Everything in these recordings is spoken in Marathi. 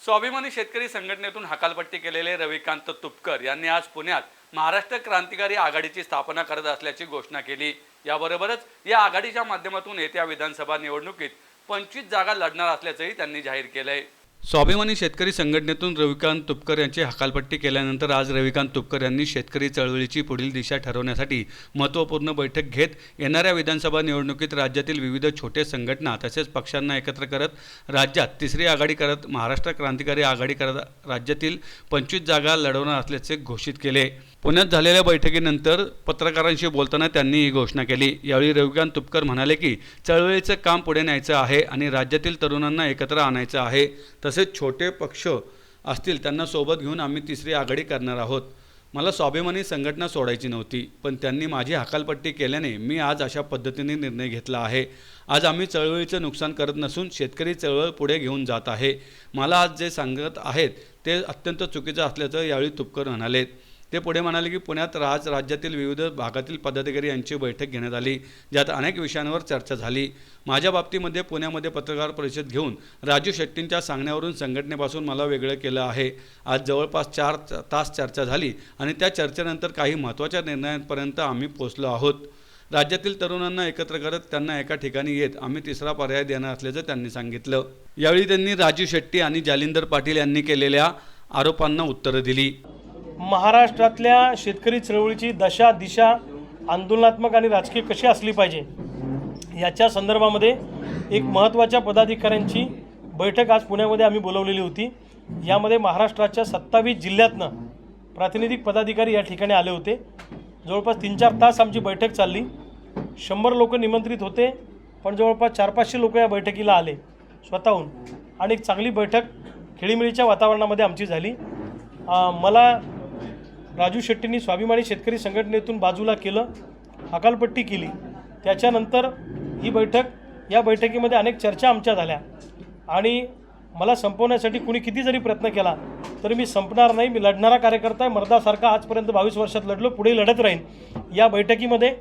स्वाभिमानी शेतकरी संघटनेतून हकालपट्टी केलेले रविकांत तुपकर यांनी आज पुण्यात महाराष्ट्र क्रांतिकारी आघाडीची स्थापना करत असल्याची घोषणा केली. याबरोबरच या आघाडीच्या माध्यमातून येत्या विधानसभा निवडणुकीत पंचवीस जागा लढणार असल्याचंही त्यांनी जाहीर केलंय. स्वाभिमानी शेतकरी संघटनेतून रविकांत तुपकर यांची हकालपट्टी केल्यानंतर आज रविकांत तुपकर यांनी शेतकरी चळवळीची पुढील दिशा ठरवण्यासाठी महत्त्वपूर्ण बैठक घेत येणाऱ्या विधानसभा निवडणुकीत राज्यातील विविध छोटे संघटना तसेच पक्षांना एकत्र करत राज्यात तिसरी आघाडी करत महाराष्ट्र क्रांतिकारी आघाडी करत राज्यातील पंचवीस जागा लढवणार असल्याचे घोषित केले. पुण्यात झालेल्या बैठकीनंतर पत्रकारांशी बोलताना त्यांनी ही घोषणा केली. यावेळी रविकांत तुपकर म्हणाले की चळवळीचं काम पुढे न्यायचं आहे आणि राज्यातील तरुणांना एकत्र आणायचं आहे. तसेच छोटे पक्ष असतील त्यांना सोबत घेऊन आम्ही तिसरी आघाडी करणार आहोत. मला स्वाभिमानी संघटना सोडायची नव्हती पण त्यांनी माझी हकालपट्टी केल्याने मी आज अशा पद्धतीने निर्णय घेतला आहे. आज आम्ही चळवळीचं नुकसान करत नसून शेतकरी चळवळ पुढे घेऊन जात आहे. मला आज जे सांगत आहेत ते अत्यंत चुकीचं असल्याचं यावेळी तुपकर म्हणाले ते पुढे म्हणाले की पुण्यात राज राज्यातील विविध भागातील पदाधिकारी यांची बैठक घेण्यात आली ज्यात अनेक विषयांवर चर्चा झाली. माझ्या बाबतीमध्ये पुण्यामध्ये पत्रकार परिषद घेऊन राजू शेट्टींच्या सांगण्यावरून संघटनेपासून मला वेगळं केलं आहे. आज जवळपास चार तास चर्चा झाली आणि त्या चर्चेनंतर काही महत्त्वाच्या निर्णयांपर्यंत आम्ही पोचलो आहोत. राज्यातील तरुणांना एकत्र करत त्यांना एका ठिकाणी येत आम्ही तिसरा पर्याय देणार असल्याचं त्यांनी सांगितलं. यावेळी त्यांनी राजू शेट्टी आणि जालिंदर पाटील यांनी केलेल्या आरोपांना उत्तरं दिली. महाराष्ट्रातल्या शेतकरी चळवळीची दशा दिशा आंदोलनात्मक आणि राजकीय कशी असली पाहिजे? याच्या संदर्भामध्ये एक महत्त्वाच्या पदाधिकाऱ्यांची बैठक आज पुण्यामध्ये आम्ही बोलवलेली होती. यामध्ये महाराष्ट्राच्या सत्तावीस जिल्ह्यातनं प्रातिनिधिक पदाधिकारी या ठिकाणी आले होते. जवळपास तीन चार तास आमची बैठक चालली. शंभर लोक निमंत्रित होते पण जवळपास चार पाचशे लोक या बैठकीला आले स्वतःहून. आणि एक चांगली बैठक खेळीमेळीच्या वातावरणामध्ये आमची झाली. मला राजू शेट्टींनी स्वाभिमानी शेतकरी संघटनेतून बाजूला केलं हकालपट्टी केली. त्याच्यानंतर ही बैठक या बैठकीमध्ये अनेक चर्चा आमच्या झाल्या. आणि मला संपवण्यासाठी कुणी किती जरी प्रयत्न केला तरी मी संपणार नाही. मी लढणारा कार्यकर्ता आहे. मर्दासारखा आजपर्यंत बावीस वर्षात लढलो पुढे लढत राहीन. या बैठकीमध्ये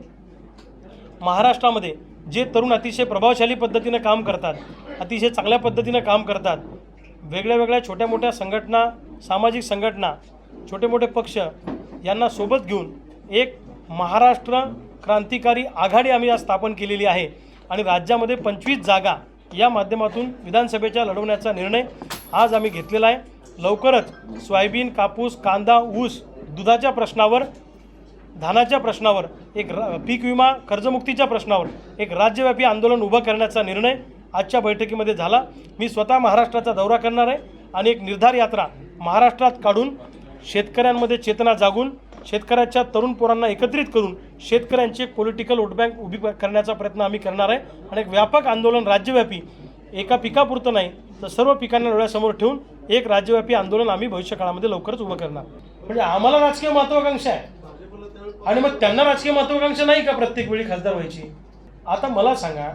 महाराष्ट्रामध्ये जे तरुण अतिशय प्रभावशाली पद्धतीनं काम करतात अतिशय चांगल्या पद्धतीनं काम करतात वेगळ्या वेगळ्या छोट्या मोठ्या संघटना सामाजिक संघटना छोटे मोठे पक्ष यांना सोबत घेऊन एक महाराष्ट्र क्रांतिकारी आघाडी आम्ही आज स्थापन केलेली आहे. आणि राज्यामध्ये पंचवीस जागा या माध्यमातून विधानसभेच्या लढवण्याचा निर्णय आज आम्ही घेतलेला आहे. लवकरच सोयाबीन कापूस कांदा ऊस दुधाच्या प्रश्नावर धानाच्या प्रश्नावर एक र पीक विमा कर्जमुक्तीच्या प्रश्नावर एक राज्यव्यापी आंदोलन उभं करण्याचा निर्णय आजच्या बैठकीमध्ये झाला. मी स्वतः महाराष्ट्राचा दौरा करणार आहे आणि एक निर्धार यात्रा महाराष्ट्रात काढून शेतकऱ्यांमध्ये चेतना जागून शेतकऱ्याच्या तरुण पोरांना एकत्रित करून शेतकऱ्यांची पॉलिटिकल वोट बँक उभी करण्याचा प्रयत्न आम्ही करणार आहे. आणि एक व्यापक आंदोलन राज्यव्यापी एका पिकापुरतं नाही तर सर्व पिकांना डोळ्यासमोर ठेवून एक राज्यव्यापी आंदोलन आम्ही भविष्यकाळामध्ये लवकरच उभं करणार. म्हणजे आम्हाला राजकीय महत्वाकांक्षा आहे. आणि मग त्यांना राजकीय महत्वाकांक्षा नाही का प्रत्येक वेळी खासदार व्हायची? आता मला सांगा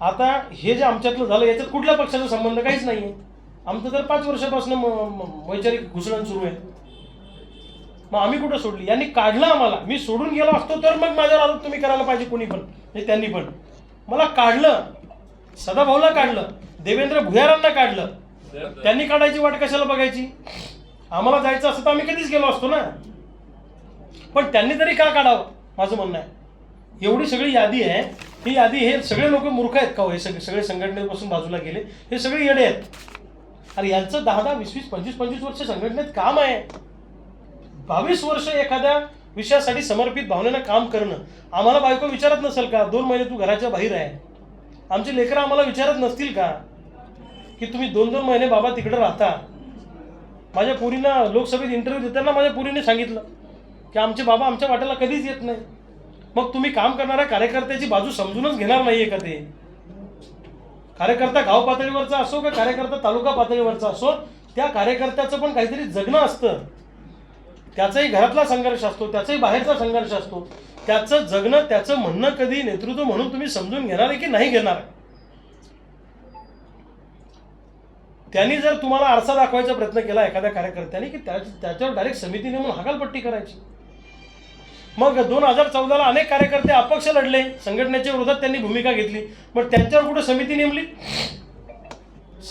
आता हे जे आमच्यातलं झालं याच्यात कुठल्या पक्षाचा संबंध काहीच नाही आहे आमचं तर पाच वर्षापासून वैचारिक घुसळण सुरू आहे. मग आम्ही कुठं सोडली? यांनी काढलं आम्हाला. मी सोडून गेलो असतो तर मग माझ्यावर आरोप तुम्ही करायला पाहिजे कोणी पण. म्हणजे त्यांनी पण. मला काढलं. सदाभाऊला काढलं. देवेंद्र भुयारांना काढलं. त्यांनी काढायची वाट कशाला बघायची? आम्हाला जायचं असतं तर आम्ही कधीच गेलो असतो ना? पण त्यांनी तरी का काढावं? माझं म्हणणं आहे. एवढी सगळी यादी आहे. ही यादी हे सगळे लोक मूर्ख आहेत का हो? हे सगळे सगळे संघटनेपासून बाजूला गेले. हे सगळे येडे आहेत. अरे यांचं दहा दहा वीस वीस पंचवीस पंचवीस वर्ष संघटनेत काम आहे. बावीस वर्ष एखाद्या विषयासाठी समर्पित भावनेनं काम करणं आम्हाला बायको विचारत नसेल का दोन महिने तू घराच्या बाहेर आहे. आमची लेकरं आम्हाला विचारत नसतील का की तुम्ही दोन दोन महिने बाबा तिकडे राहता? माझ्या पुरीनं लोकसभेत इंटरव्ह्यू देताना माझ्या पुरीने सांगितलं की आमचे बाबा आमच्या वाट्याला कधीच येत नाही. मग तुम्ही काम करणाऱ्या कार्यकर्त्याची बाजू समजूनच घेणार नाहीये का ते? कार्यकर्ता गाव पातळीवरचा असो का कार्यकर्ता तालुका पातळीवरचा असो त्या कार्यकर्त्याचं पण काहीतरी जगणं असतं. त्याचाही घरातला संघर्ष असतो त्याचाही बाहेरचा संघर्ष असतो. त्याचं जगणं त्याचं म्हणणं कधी नेतृत्व म्हणून तुम्ही समजून घेणार आहे की नाही घेणार आहे? त्यांनी जर तुम्हाला आरसा दाखवायचा प्रयत्न केला एखाद्या कार्यकर्त्याने की त्याच्यावर डायरेक्ट समिती नेमून हकालपट्टी करायची. मग दोन हजार चौदाला अनेक कार्यकर्ते अपक्ष लढले. संघटनेच्या विरोधात त्यांनी भूमिका घेतली. मग त्यांच्यावर कुठं समिती नेमली?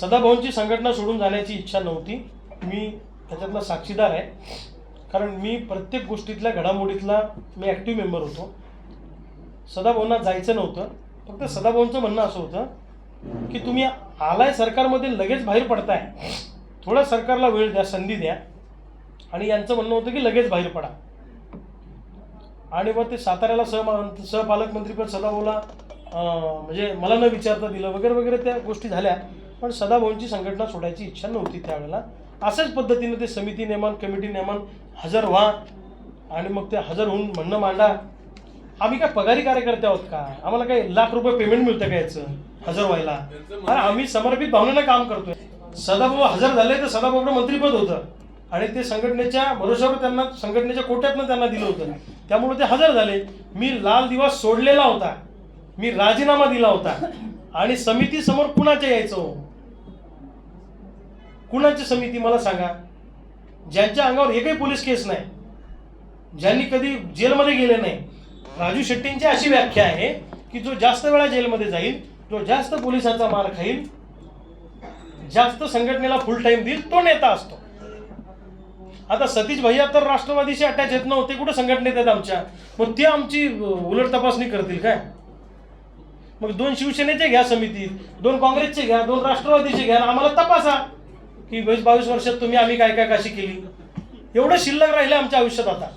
सदाभाऊंची संघटना सोडून जाण्याची इच्छा नव्हती. मी त्याच्यातला साक्षीदार आहे. कारण मी प्रत्येक गोष्टीतल्या घडामोडीतला मी ॲक्टिव्ह मेंबर होतो. सदाभाऊंना जायचं नव्हतं. फक्त सदाभाऊंचं म्हणणं असं होतं की तुम्ही आलाय सरकारमध्ये लगेच बाहेर पडताय. थोडं सरकारला वेळ द्या संधी द्या. आणि यांचं म्हणणं होतं की लगेच बाहेर पडा. आणि मग ते साताऱ्याला सह सहपालकमंत्रीपद सदाभाऊला म्हणजे मला न विचारता दिलं वगैरे वगैरे त्या गोष्टी झाल्या. पण सदाभाऊंची संघटना सोडायची इच्छा नव्हती त्यावेळेला. अशाच पद्धतीनं ते समिती नेमान कमिटी नेमान हजर व्हा आणि मग ते हजर होऊन म्हणणं मांडा. आम्ही काय पगारी कार्यकर्ते आहोत का? आम्हाला काय लाख रुपये पेमेंट मिळतं का याचं? हजर व्हायला. आम्ही समर्पित भावनेनं काम करतोय. सदाभाऊ हजर झाले तर सदाभाऊकडे मंत्रीपद होतं. आणि ते संघटनेच्या भरोशावर त्यांना संघटनेच्या कोट्यातनं त्यांना दिलं होतं. त्यामुळे ते हजर झाले. मी लाल दिवा सोडलेला होता. मी राजीनामा दिला होता. आणि समिती समोर कुणाच्या यायचं हो? कुणाची समिती मला सांगा? ज्यांच्या अंगावर एकही पोलीस केस नाही. ज्यांनी कधी जेलमध्ये गेले नाही. राजू शेट्टींची अशी व्याख्या आहे की जो जास्त वेळा जेलमध्ये जाईल जो जास्त पोलिसांचा मार खाईल. जास्त संघटनेला फुल टाईम देईल तो नेता असतो. आता सतीश भैया तर राष्ट्रवादीशी अटॅच येत नव्हते हो, कुठे संघटनेत आहेत आमच्या? मग ते आमची उलट तपासणी करतील काय? मग दोन शिवसेनेचे घ्या समितीत दोन काँग्रेसचे घ्या दोन राष्ट्रवादीचे घ्या आम्हाला तपासा की वीस बावीस वर्षात तुम्ही आम्ही काय काय कशी केली. एवढं शिल्लक राहिलं आमच्या आयुष्यात आता.